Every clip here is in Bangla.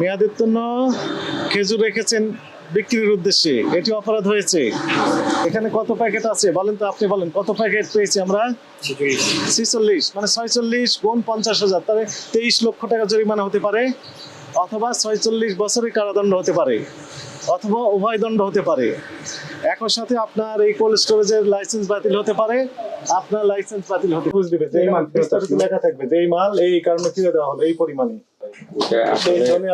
মেয়াদোত্তীর্ণ খেজুর রেখেছেন বিক্রির উদ্দেশ্যে। এটি অপরাধ হয়েছে। এখানে কত প্যাকেট আছে? বলেন তো আপনি বলেন, কত প্যাকেট পেয়েছি আমরা? ছিচল্লিশ। মানে ছয়চল্লিশ গুণ পঞ্চাশ হাজার, তাহলে তেইশ লক্ষ টাকা জরিমানা হতে পারে, অথবা ছয়চল্লিশ বছরের কারাদণ্ড হতে পারে, অথবা উভয় দণ্ড হতে পারে। একই সাথে আপনার এই কোল্ড স্টোরেজের লাইসেন্স বাতিল হতে পারে, আপনার লাইসেন্স বাতিল হতে বুঝ দিবে যে এই মাল লেখা থাকবে যে এই মাল এই কারণে ফিরে দেওয়া হলো এই পরিমাণে।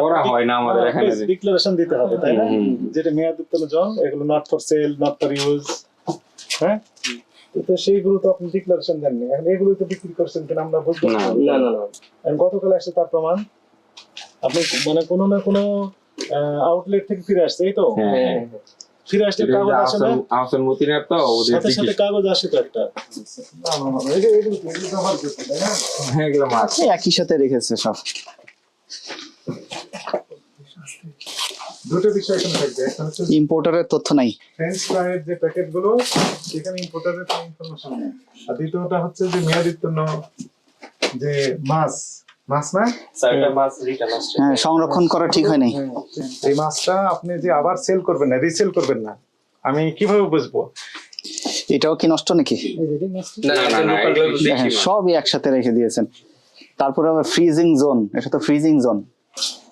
করা হয় না আমাদের এখানে ডিক্লারেশন দিতে হবে তাই না? যেটা মেয়াদ উত্তোলন জল এগুলো not for sale not for use হ্যাঁ? তো- সেইগুলো তো আপনি ডিক্লারেশন দেননি। এখন এগুলো তো বিক্রি করছেন কিনা আমরা বুঝব না। না। না না গতকাল আসছে তার প্রমাণ। আপনি মানে কোনো না কোনো আউটলেট থেকে ফিরে আসছে এই তো? হ্যাঁ ফিরে আসলে কাগজ আসে না? আহসান মতিনের তো ওদের সাথে সাথে কাগজ আসে তো একটা। না না না এই যে এগুলো তো- এগুলো করতে তাই না? হ্যাঁ এগুলো মাছ। একই সাথে রেখেছে সব। দুটো বিষয় এখানে থাকবে। একটা হচ্ছে ইম্পোর্টারের তথ্য নাই। ফ্রেঞ্চ ফ্রাইয়ের যে প্যাকেটগুলো সেখানে ইম্পোর্টারের কোনো ইনফরমেশন নেই। আর দ্বিতীয়টা হচ্ছে যে যে মাছ মাছ না? স্যারটা মাছ রিটার্ন আসছে। হ্যাঁ সংরক্ষণ করা ঠিক হয় নাই এই মাছটা আপনি যে আবার সেল করবেন না রিসেল করবেন না আমি কীভাবে বুঝব? এটাও কি নষ্ট নাকি? না না হ্যাঁ সবই একসাথে রেখে দিয়েছেন। তারপরে আবার ফ্রিজিং জোন এটা তো ফ্রিজিং জোন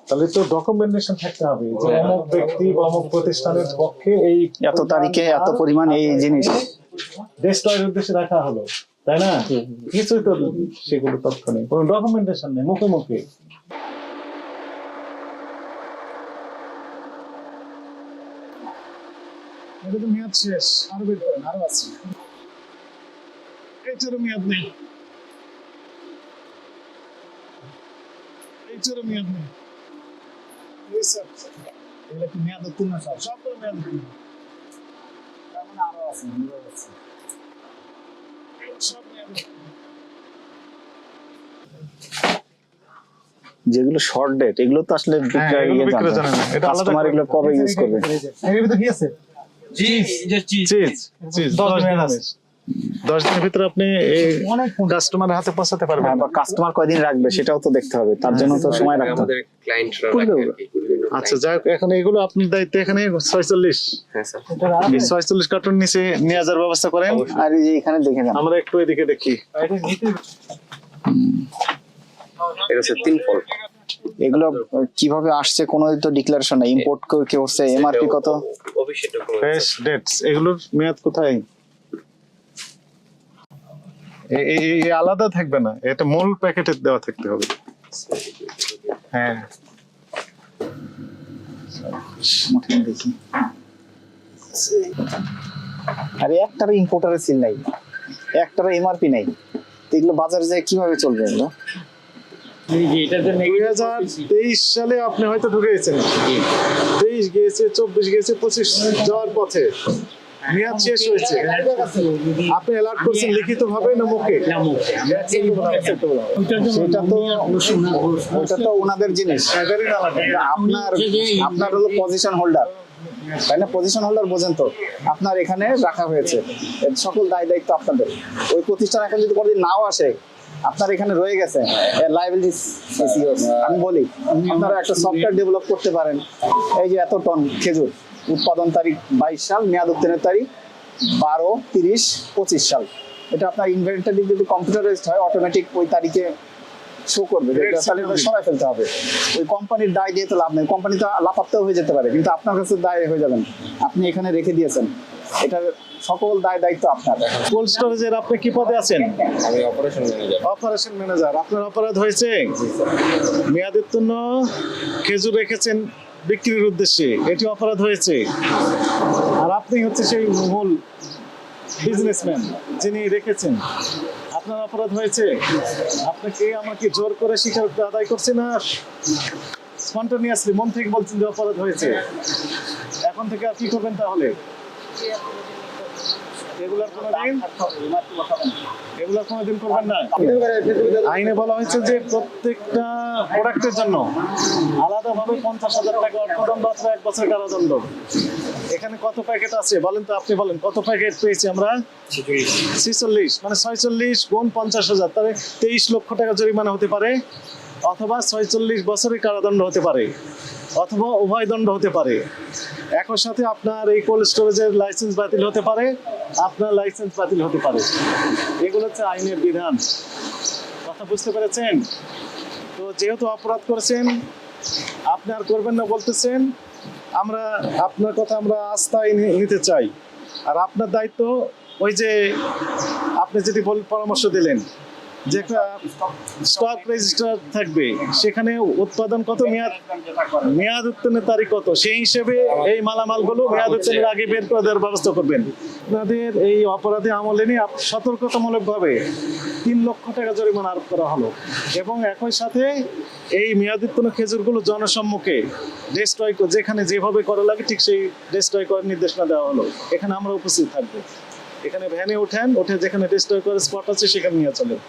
তাহলে তো ডকুমেন্টেশন থাকতে হবে যে অমুক ব্যক্তি বা অমুক প্রতিষ্ঠানের পক্ষে এই এত তারিখে এত পরিমাণ এই জিনিস। ডেস্ট্রয়ের উদ্দেশ্যে রাখা হলো তাই না? কিছুই তো সেগুলো তথ্য নেই কোনো ডকুমেন্টেশন নেই মুখে মুখে। এটা তো মেয়াদ শেষ আরও বের করেন আরও আছে। এইটারও মেয়াদ নেই। এইটারও মেয়াদ নেই। এগুলো কি মেয়াদ উত্তীর্ণ সব সবগুলো মেয়াদ উত্তীর্ণ তার মানে আরও আছে এগুলো আছে এগুলো সব মেয়াদ যেগুলো শর্ট ডেট এগুলো তো আসলে হ্যাঁ, কাস্টমার এগুলো কবে ইউজ করবে এর ভিতরে কি আছে? চিজ যে চিজ চিজ চিজ দশ দিন আছে। দশ দিনের ভিতরে আপনি কাস্টমারের হাতে পৌঁছাতে পারবেন হ্যাঁ বা কাস্টমার কয়দিন রাখবে সেটাও তো দেখতে হবে তার জন্য তো সময় রাখতে হবে। আমাদের ক্লায়েন্টরা রাখে। আচ্ছা যাক এখন এগুলো আপনার দায়িত্ব এখানে ছয়চল্লিশ। হ্যাঁ স্যার। ছয়চল্লিশ কার্টুন নিচে নিয়ে যাওয়ার ব্যবস্থা করেন। আর এখানে দেখে আমরা একটু এদিকে দেখি। এটা হচ্ছে তিন ফল। এগুলো কীভাবে আসছে কোনো তো ডিক্লারেশন নাই। ইম্পোর্ট কে হচ্ছে এমআরপি কত? ফ্রেশ ডেটস এগুলোর মেয়াদ কোথায়? এ- এ- এ- এ আলাদা থাকবে না এটা মূল প্যাকেটে দেওয়া থাকতে হবে। হ্যাঁ। দেখি আরে একটারও ইম্পোর্টারের সিল নাই। একটারও এমআরপি নাই। এগুলো বাজারে যায় কীভাবে চলবে এগুলো? দুই হাজার তেইশ সালে আপনি হয়তো ঢুকে গেছেন। তেইশ গিয়েছে চব্বিশ গিয়েছে পঁচিশ যাওয়ার পথে। মেয়াদ শেষ হয়েছে। আপনি অ্যালার্ট করছেন লিখিত ভাবে না মুখে? সেটা তো ওটা তো ওনাদের জিনিস। আপনার আপনার হলো পজিশন হোল্ডার তাই না? পজিশন হোল্ডার বোঝেন তো। আপনার এখানে রাখা হয়েছে। সকল দায় দায়িত্ব আপনাদের। ওই প্রতিষ্ঠান এখন যদি কোনোদিন নাও আসে আপনার এখানে রয়ে গেছে। লাইবিলিটি আমি বলি আপনারা একটা সফটওয়্যার ডেভেলপ করতে পারেন। এই যে এত টন খেজুর। উৎপাদন তারিখ বাইশ সাল মেয়াদ উত্তীর্ণের তারিখ বারো তিরিশ পঁচিশ সাল। এটা আপনার ইনভেন্টারি যদি কম্পিউটারাইজড হয় অটোমেটিক ওই তারিখে শো করবে সরাই ফেলতে হবে। ওই কোম্পানির দায় দিয়ে তো লাভ নেই। কোম্পানি তো লাফাপ্তেও হয়ে যেতে পারে কিন্তু আপনার কাছে দায় হয়ে যাবেন। আপনি এখানে রেখে দিয়েছেন। এটার সকল দায় দায়িত্ব আপনার। কোল্ড স্টোরেজের আপনি কি পদে আছেন? আমি অপারেশন ম্যানেজার অপারেশন ম্যানেজার আপনার অপরাধ হয়েছে? মেয়াদের জন্য খেজুর রেখেছেন বিক্রির উদ্দেশ্যে এটি অপরাধ হয়েছে। আর আপনি হচ্ছে সেই মূল বিজনেসম্যান যিনি রেখেছেন। আপনার অপরাধ হয়েছে। আপনাকে আমাকে জোর করে স্বীকারোক্তি আদায় করছে না স্পন্টানিয়াসলি মন থেকে বলছেন যে অপরাধ হয়েছে। এখন থেকে আর কি করবেন তাহলে? এগুলার কোনো দিন এগুলো কোনোদিন করবেন আইনে বলা হয়েছে যে প্রত্যেকটা প্রোডাক্টের জন্য আলাদাভাবে পঞ্চাশ হাজার টাকা অর্থদণ্ড অথবা এক বছর কারাদণ্ড। এখানে কত প্যাকেট আছে? বলেন তো আপনি বলেন, কত প্যাকেট পেয়েছি আমরা? ছিচল্লিশ। মানে ছয়চল্লিশ গুণ পঞ্চাশ হাজার, তাহলে তেইশ লক্ষ টাকা জরিমানা হতে পারে, অথবা ছয়চল্লিশ বছরের কারাদণ্ড হতে পারে, অথবা উভয় দণ্ড হতে পারে। একই সাথে আপনার এই কোল্ড স্টোরেজের লাইসেন্স বাতিল হতে পারে, আপনার লাইসেন্স বাতিল হতে পারে। এগুলো হচ্ছে আইনের বিধান। কথা বুঝতে পেরেছেন? তো যেহেতু অপরাধ করেছেন, আপনি আর করবেন না বলতেছেন, আমরা আপনার কথা আমরা আস্থায় নিতে চাই। আর আপনার দায়িত্ব ওই যে আপনি যেটি পরামর্শ দিলেন যে একটা স্টক রেজিস্টার থাকবে, সেখানে উৎপাদন কত, মেয়াদ মেয়াদ উত্তীর্ণের তারিখ কত? সেই হিসেবে এই মালামালগুলো মেয়াদ উত্তীর্ণের আগে বের করে দেওয়ার ব্যবস্থা করবেন। আপনাদের এই অপরাধে আমলে নিয়ে সতর্কতামূলকভাবে তিন লক্ষ টাকা জরিমানা আরোপ করা হলো। এবং একই সাথে এই মেয়াদ উত্তীর্ণ খেজুরগুলো জনসম্মুখে ডেস্ট্রয় যেখানে যেভাবে করা লাগে ঠিক সেই ডেস্ট্রয় করার নির্দেশনা দেওয়া হলো। এখানে আমরা উপস্থিত থাকব। এখানে ভ্যানে ওঠেন ওঠে যেখানে ডেস্ট্রয় করার স্পট আছে সেখানে নিয়ে চলেন।